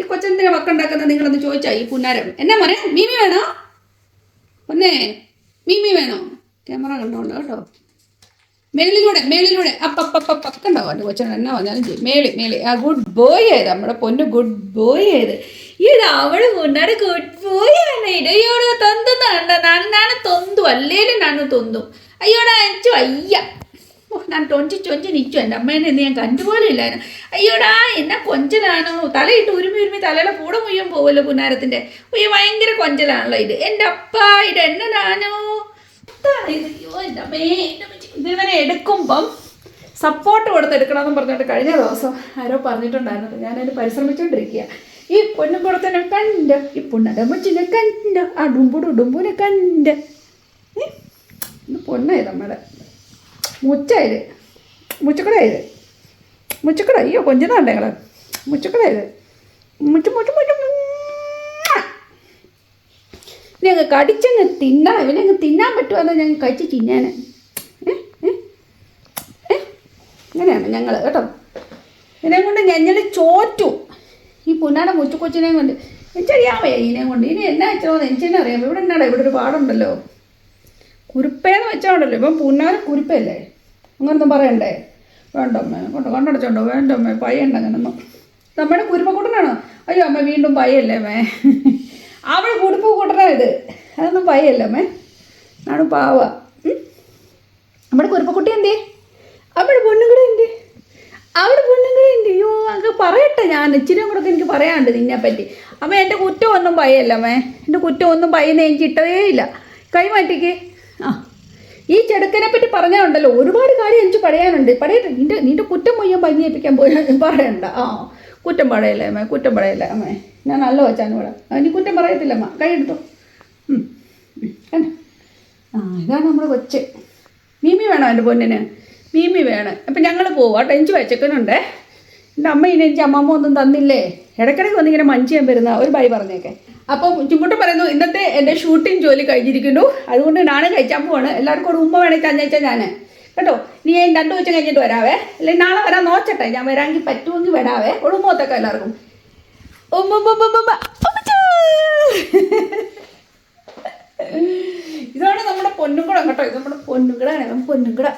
ഈ കൊച്ചെന്തിനാ വക്കുണ്ടാക്കുന്നത്? നിങ്ങളൊന്ന് ചോദിച്ചാ. ഈ പുന്നാരം. എന്നാ മോനെ? മീമി വേണോ? പൊന്നേ മീമി വേണോ? ക്യാമറ കണ്ടോണ്ട് കേട്ടോ. മേളിലൂടെ മേളിലൂടെ. അപ്പപ്പപ്പ കണ്ടോ? എന്റെ കൊച്ചനോട് എന്നാ വന്നാലും ചെയ്യും. മേളി മേളി. ആ ഗുഡ് ബോയ് ആയത് നമ്മുടെ പൊന്ന് ഗുഡ് ബോയ് ആയത് ഇത് അവൾ പൊന്നാട് ഗുഡ് ബോയ് ആണ്. ഇടയോട് തൊന്തുന്നുണ്ട് നന്നാണ് തൊന്തു. അല്ലേലും നാണ് തൊന്തും. അയ്യോടാ അയച്ചു അയ്യ. ഓ ഞാൻ ടൊഞ്ചി ചൊഞ്ചി നിൽക്കും എന്റെ അമ്മേനെ ഇന്ന് ഞാൻ കണ്ടുപോലെ ഇല്ലായിരുന്നു അയ്യോടാ എന്നെ കൊഞ്ചലാണോ? തലയിട്ട് ഉരുമി ഉരുമി തലയുടെ കൂടെ മുയ്യാൻ പോവല്ലോ പുന്നാരത്തിന്റെ. ഈ ഭയങ്കര കൊഞ്ചലാണല്ലോ ഇത്. എന്റെ അപ്പ ഇത് എന്നതാണോ? എന്താണ് അയ്യോ എന്റെ അമ്മേ. ഇതിവനെ എടുക്കുമ്പം സപ്പോർട്ട് കൊടുത്തെടുക്കണമെന്ന് പറഞ്ഞിട്ട് കഴിഞ്ഞ ദിവസം ആരോ പറഞ്ഞിട്ടുണ്ടായിരുന്നു. ഞാനതിന് പരിശ്രമിച്ചുകൊണ്ടിരിക്കുക ഈ പൊന്നുംകുടത്തിനെ കണ്ട് ഈ പുണ്ണടമ്മച്ചിനെ കണ്ട് ആ ഡുമ്പുടു ഡുമ്പുനെ കണ്ട്? ഇത് പൊണ്ണായി നമ്മുടെ മുച്ചായത് മുച്ചക്കടായത് മുച്ചക്കട അയ്യോ കൊഞ്ചനാണ്ട് ഞങ്ങൾ മുച്ചക്കടായത് മുച്ചു മുച്ചു മുച്ചു ഞങ്ങൾ കടിച്ചങ്ങ് തിന്നണം അങ്ങ് തിന്നാൻ പറ്റുമെന്ന് ഞങ്ങൾ കഴിച്ച് തിന്നാൻ ഇങ്ങനെയാണ് ഞങ്ങൾ കേട്ടോ. ഇതിനെ കൊണ്ട് ഞങ്ങൾ ചോറ്റു. ഈ പുന്നാടെ മുച്ചുകൊച്ചിനെ കൊണ്ട്. എനിക്കറിയാമേ ഇതിനെ കൊണ്ട്. ഇനി എന്നാ വെച്ചോ എനിക്കെന്നെ അറിയാം. ഇവിടെ എന്നാടാ? ഇവിടെ ഒരു പാടുണ്ടല്ലോ. കുരുപ്പേന്ന് വെച്ചാണ്ടല്ലോ ഇപ്പം പുന്നാട് കുരുപ്പല്ലേ അങ്ങനൊന്നും പറയണ്ടേ? വേണ്ടമ്മേ കൊണ്ട് കണ്ടടച്ചോണ്ടോ വേണ്ടമ്മേ പയ്യണ്ട അങ്ങനൊന്നും. നമ്മുടെ കുരുമക്കൂട്ടനാണ്? അയ്യോ അമ്മ വീണ്ടും പയ്യല്ലേ അമ്മേ? അവൾ കുടുപ്പ് കൂട്ടനാ ഇത്. അതൊന്നും പയ്യല്ലേ അമ്മേ? ആണ് പാവ. നമ്മുടെ കുരുപ്പക്കുട്ടി എന്തേ അവിടെ പൊണ്ണുകൂടെ എന്ത് അവിടെ പൊണ്ണുകൂടെ എന്ത് അയ്യോ അങ്ങ് പറയട്ടെ ഞാൻ. ഇച്ചിരി കൂടെ എനിക്ക് പറയാനുണ്ട് നിന്നെ പറ്റി അമ്മ എന്റെ കുറ്റം ഒന്നും പയ്യല്ല അമ്മേ? എന്റെ കുറ്റം ഒന്നും പയ്യുന്ന എനിക്ക് ഇട്ടതേ ഇല്ല കൈമാറ്റിക്ക് ആ. പറഞ്ഞാലുണ്ടല്ലോ ഒരുപാട് കാര്യം എനിക്ക് പറയാനുണ്ട്. പറയട്ടെ നിന്റെ നിന്റെ കുറ്റം മുയ്യം പഞ്ഞിയേപ്പിക്കാൻ പോയി പറയണ്ട. ആ കുറ്റം പറയല്ലേ അമ്മേ കുറ്റം പറയല്ലേ അമ്മേ. ഞാൻ നല്ല വെച്ചാണ് ഇവിടെ. ഇനി കുറ്റം പറയത്തില്ല അമ്മ. കൈ എടുത്തോ? ആ ഇതാണ് നമ്മുടെ കൊച്ച്. മീമി വേണോ എന്റെ പൊന്നിന്? മീമി വേണം. അപ്പം ഞങ്ങൾ പോവാം എനിക്ക് വെച്ചേക്കുന്നുണ്ടേ എന്റെ അമ്മ ഇനി എനിക്ക് അമ്മമ്മ ഒന്നും തന്നില്ലേ? ഇടയ്ക്കിടയ്ക്ക് വന്നിങ്ങനെ മഞ്ച് ചെയ്യാൻ വരുന്ന ഒരു ബൈ പറഞ്ഞേക്കെ. അപ്പം ചുമ്മട്ട് പറയുന്നു ഇന്നത്തെ എന്റെ ഷൂട്ടിംഗ് ജോലി കഴിഞ്ഞിരിക്കുന്നു. അതുകൊണ്ട് നാണ് കഴിച്ചാൽ പോവാണ്. എല്ലാവർക്കും ഒരു ഉമ്മ വേണമെങ്കിൽ തന്നേച്ചാൽ ഞാൻ കേട്ടോ? നീ ഞാൻ രണ്ടു ദിവസം കഴിഞ്ഞിട്ട് വരാവേ. അല്ലെങ്കിൽ നാളെ വരാൻ നോച്ചട്ടെ ഞാൻ വരാമെങ്കിൽ പറ്റുമെങ്കിൽ വരാവേ. ഒരു എല്ലാവർക്കും. ഇതാണ് നമ്മുടെ പൊന്നുകുടം കേട്ടോ. ഇത് നമ്മുടെ പൊന്നുകുടാണ് പൊന്നുകുട